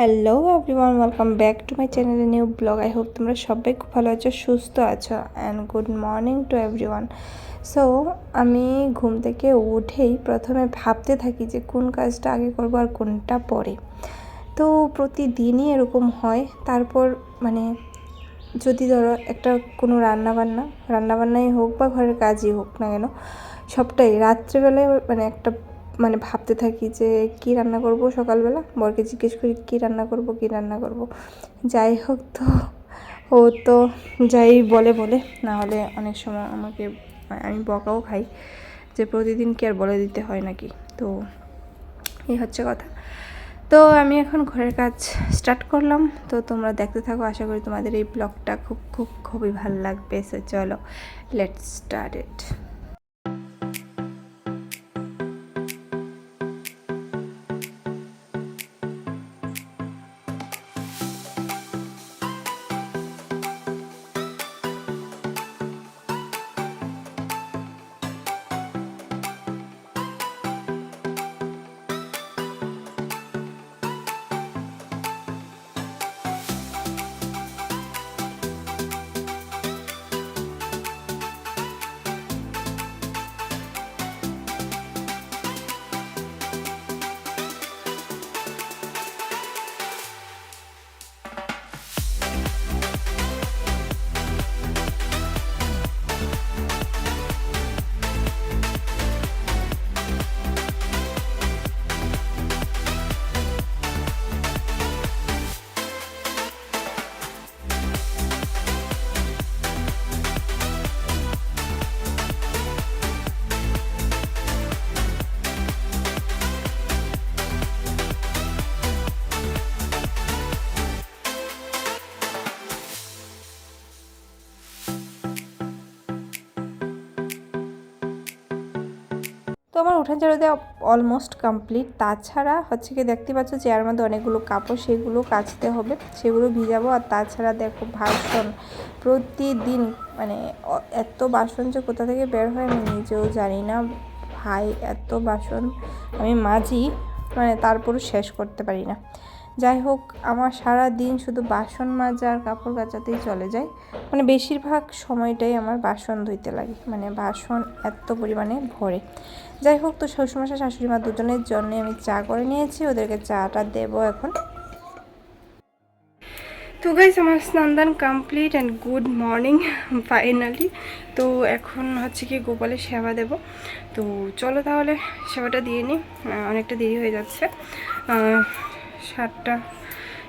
Hello everyone welcome back to my channel new blog I hope তোমরা সবাই খুব ভালো আছো, সুস্থ আছো and good morning to everyone so আমি ঘুম থেকে উঠেই প্রথমে ভাবতে থাকি যে কোন কাজটা আগে করব আর কোনটা পরে। তো প্রতিদিনই এরকম হয়, তারপর মানে যদি ধরো একটা কোনো রান্নাবান্না, রান্নাবান্নাই হোক বা ঘরের কাজই হোক না কেন, সবটাই রাত্রেবেলায় মানে একটা মানে ভাবতে থাকি যে কী রান্না করব সকালবেলা? বরকে জিজ্ঞেস করি, কী রান্না করব, কী রান্না করব? যাই হোক তো, ও তো যাই বলে বলে, না হলে অনেক সময় আমাকে, আমি বকাও খাই যে প্রতিদিন কি আর বলে দিতে হয় নাকি? তো এই হচ্ছে কথা। তো আমি এখন ঘরের কাজ স্টার্ট করলাম। তো তোমরা দেখতে থাকো, আশা করি তোমাদের এই ব্লগটা খুব খুব, খুবই ভালো লাগবে। সো চলো লেটস স্টার্ট ইট তো আমার উঠান ঝাড়ু দেওয়া অলমোস্ট কমপ্লিট তাছাড়া হচ্ছে কি, দেখতে পাচ্ছ চেয়ার মধ্যে অনেকগুলো কাপড়, সেগুলো কাচতে হবে, সেগুলো ভিজাবো। আর তাছাড়া দেখো বাসন প্রতিদিন মানে এত বাসন যে কোথা থেকে বের হয় আমি নিজেও জানি না। ভাই, এত বাসন আমি মাঝি মানে তারপরও শেষ করতে পারি না। যাই হোক, আমার সারা দিন শুধু বাসন মাজা আর কাপড় কাচাতেই চলে যায়। মানে বেশিরভাগ সময়টাই আমার বাসন ধুইতে লাগে। মানে বাসন এত পরিমাণে ভরে। যাই হোক, তো শ্বশুরমশাই, শাশুড়ি মা দুজনের জন্য আমি চা করে নিয়েছি। ওদেরকে চাটা দেবো এখন। তো গাইজ আমার স্নান complete and good morning finally তো এখন হচ্ছে কি গোপালের সেবা দেব। তো চলো তাহলে, সেবাটা দিয়ে নিই। অনেকটা দেরি হয়ে যাচ্ছে। সাতটা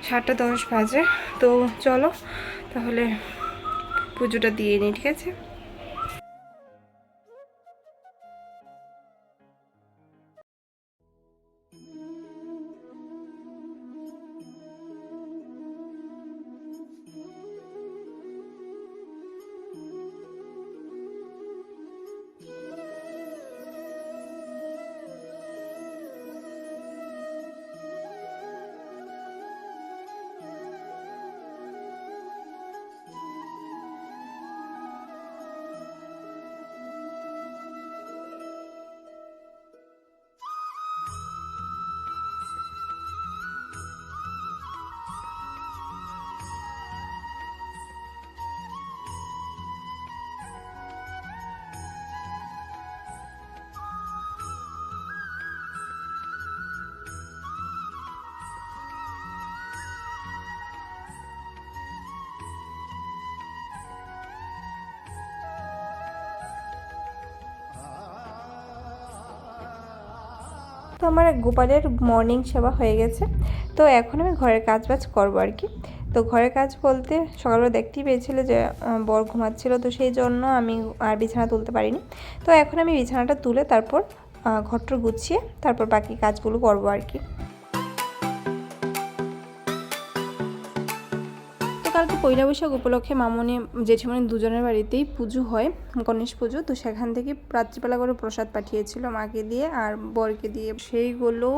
সাতটা দশ বাজে। তো চলো তাহলে পুজোটা দিয়ে নিই ঠিক আছে? তো আমার গোপালের মর্নিং সেবা হয়ে গেছে। তো এখন আমি ঘরের কাজ বাজ করব আর কি। তো ঘরের কাজ বলতে সকালবেলা দেখতেই পেয়েছিল যে বর ঘুমাচ্ছিল, তো সেই জন্য আমি আর বিছানা তুলতে পারিনি। তো এখন আমি বিছানাটা তুলে তারপর ঘরটা গুছিয়ে তারপর বাকি কাজগুলো করব আর কি। কালকে পয়লা বৈশাখ উপলক্ষে মামনি জেঠিমনি দুজনের বাড়িতেই পুজো হয়, গণেশ পুজো। তো সেখান থেকে রাত্রিবেলা করে প্রসাদ পাঠিয়েছিল মাকে দিয়ে আর বরকে দিয়ে। সেইগুলো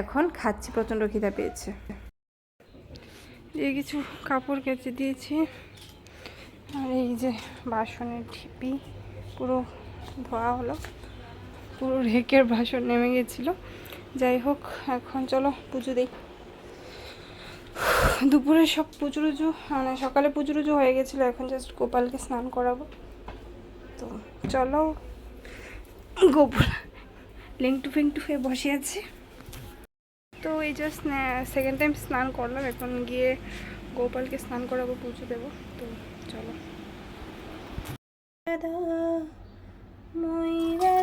এখন খাচ্ছি, প্রচণ্ড খিদা পেয়েছে। এই কিছু কাপড় কেচে দিয়েছি। আর এই যে বাসনের ঢিপি পুরো ধোয়া হলো। পুরো রেকের বাসন নেমে গেছিল। যাই হোক, এখন চলো পুজো দিই দুপুরে সব পুজো পুজুরুজু মানে সকালে পুজুরুজু হয়ে গেছিল এখন জাস্ট গোপালকে স্নান করাবো। তো চলো গোপাল লিংটু ফিংটু হয়ে বসে আছে। তো এই জাস্ট সেকেন্ড টাইম স্নান করলাম এখন গিয়ে গোপালকে স্নান করাবো পুজো দেবো। তো চলো। মোরে,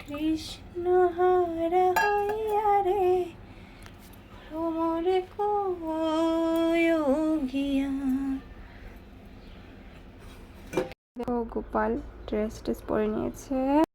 কৃষ্ণ গোপাল ড্রেস ট্রেস পরে নিয়েছে।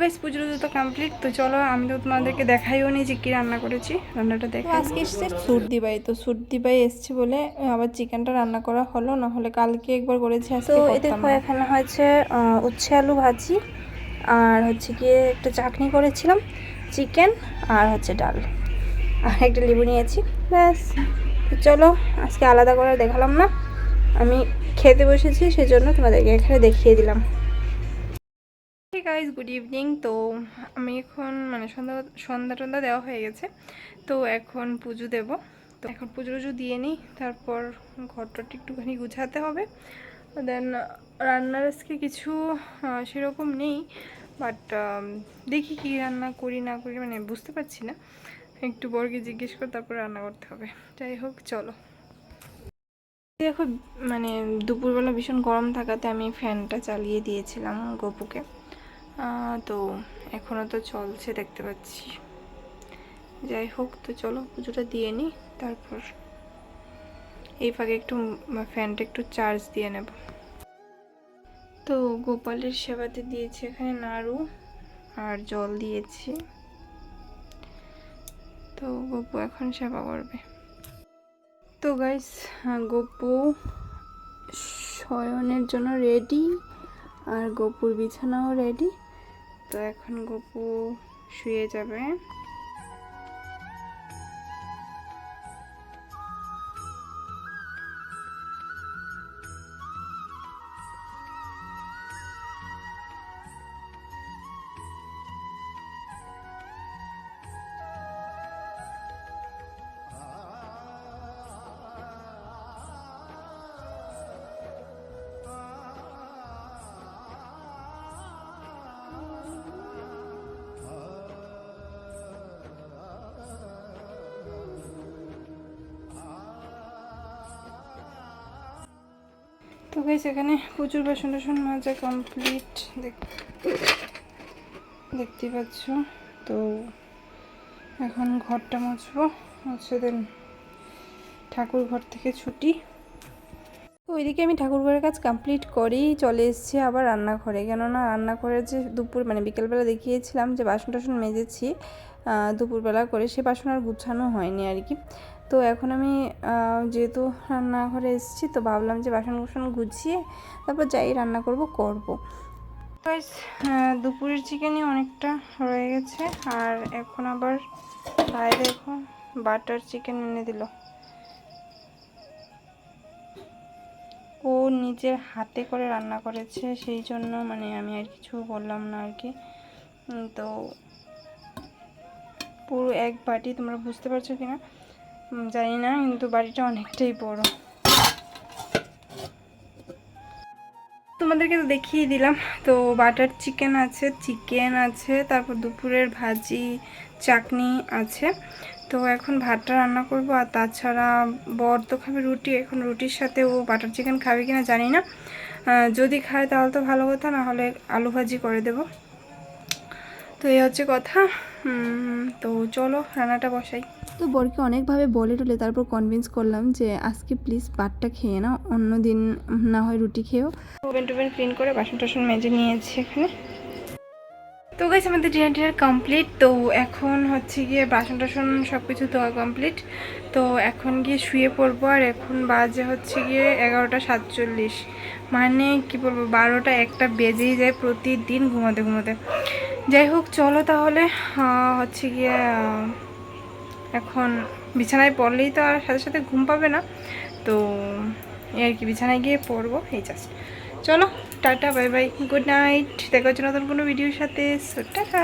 গাইস পুজো তো কমপ্লিট তো চলো আমি তো তোমাদেরকে দেখাইও নি যে কী রান্না করেছি রান্নাটা দেখো আজকে এসছে সুরদি বাই তো সুরদি বাই এসছে বলে আবার চিকেনটা রান্না করা হলো না হলে কালকে একবার করেছি তো দেখো এখানে হয়েছে উচ্ছে আলু ভাজি আর হচ্ছে গিয়ে একটা চাটনি করেছিলাম চিকেন আর হচ্ছে ডাল আর একটা লেবু নিয়েছি ব্যাস। চলো আজকে আলাদা করে দেখালাম না আমি খেতে বসেছি সেজন্য তোমাদেরকে এখানে দেখিয়ে দিলাম। গাইজ গুড ইভিনিং তো আমি এখন মানে সন্ধ্যা সন্ধ্যা টন্ধা দেওয়া হয়ে গেছে। তো এখন পুজো দেব। তো এখন পুজো টুজো দিয়ে নিই, তারপর ঘরটরটা একটুখানি গুছাতে হবে। দেন রান্নার আজকে কিছু সেরকম নেই বাট দেখি কি রান্না করি, না করি মানে বুঝতে পারছি না। একটু বরকে জিজ্ঞেস করে তারপর রান্না করতে হবে। যাই হোক, চলো। দেখো মানে দুপুরবেলা ভীষণ গরম থাকাতে আমি ফ্যানটা চালিয়ে দিয়েছিলাম গপুকে। তো এখনও তো চলছে, দেখতে পাচ্ছি। যাই হোক, তো চলো পুজোটা দিয়ে নিই তারপর এই ফাঁকে একটু ফ্যানটা একটু চার্জ দিয়ে নেব। তো গোপালের সেবাতে দিয়েছি এখানে নাড়ু আর জল দিয়েছি। তো গপু এখন সেবা করবে। তো গাইস গপু শয়নের জন্য রেডি আর গপুর বিছানাও রেডি তো এখন গপু শুয়ে যাবে। তো গাইস এখানে প্রচুর বাসন টাসন মাজা কমপ্লিট দেখতে পাচ্ছ। তো এখন ঘরটা মুছবো মুছে দেন ঠাকুর ঘর থেকে ছুটি। তো ওইদিকে আমি ঠাকুর ঘরের কাজ কমপ্লিট করেই চলে এসেছি আবার রান্নাঘরে। কেননা রান্নাঘরে যে দুপুর মানে বিকেলবেলা দেখিয়েছিলাম যে বাসন টাসন মেজেছি দুপুরবেলা করে সে বাসন আর গুছানো হয়নি আর কি। তো এখন আমি যেহেতু রান্নাঘরে এসেছি তো ভাবলাম যে বাসন কুসন গুছিয়ে তারপর যাই রান্না করব করব। দুপুরের চিকেনই অনেকটা রয়ে গেছে আর এখন আবার তাই দেখো বাটার চিকেন এনে দিল। ও নিজের হাতে করে রান্না করেছে সেই জন্য মানে আমি আর কিছু বললাম না আর কি। তো পুরো এক বাটি তোমরা বুঝতে পারছ কিনা? উম, জানি না, কিন্তু বাড়িটা অনেকটাই বড়। তোমাদেরকে তো দেখিয়ে দিলাম, তো বাটার চিকেন আছে চিকেন আছে, তারপর দুপুরের ভাজি চাটনি আছে। তো এখন ভাতটা রান্না করব, আর তাছাড়া বর তো খাবে রুটি, এখন রুটির সাথে ও বাটার চিকেন খাবে কিনা জানি না। যদি খায় তাহলে তো ভালো কথা, না হলে আলু ভাজি করে দেব। তো এই হচ্ছে কথা তো চলো রান্নাটা বসাই। তো বরকে অনেকভাবে বলে টলে, তারপর কনভিন্স করলাম যে, আজকে প্লিজ ভাতটা খেয়ে নাও, অন্য দিন না হয় রুটি খেয়েও। ওভেন টোভেন ক্লিন করে বাসন টাসন মেজে নিয়েছি এখানে। তো গাইস আমাদের ডিনার ডিনার কমপ্লিট তো এখন হচ্ছে গিয়ে বাসন টাসন সব কিছু ধোয়া কমপ্লিট তো এখন গিয়ে শুয়ে পড়ব, আর এখন বাজে হচ্ছে গিয়ে এগারোটা সাতচল্লিশ। মানে কি বলব, বারোটা একটা বেজেই যায় প্রতিদিন ঘুমাতে ঘুমাতে। যাই হোক, চলো তাহলে হচ্ছে গিয়ে এখন বিছানায় পড়লেই তো আর সাথে সাথে ঘুম পাবে না। তো এই আর কি, বিছানায় গিয়ে পড়ব, এই জাস্ট চলো, tata bye bye good night দেখা হচ্ছে নতুন কোনো ভিডিওর সাথে। So tata.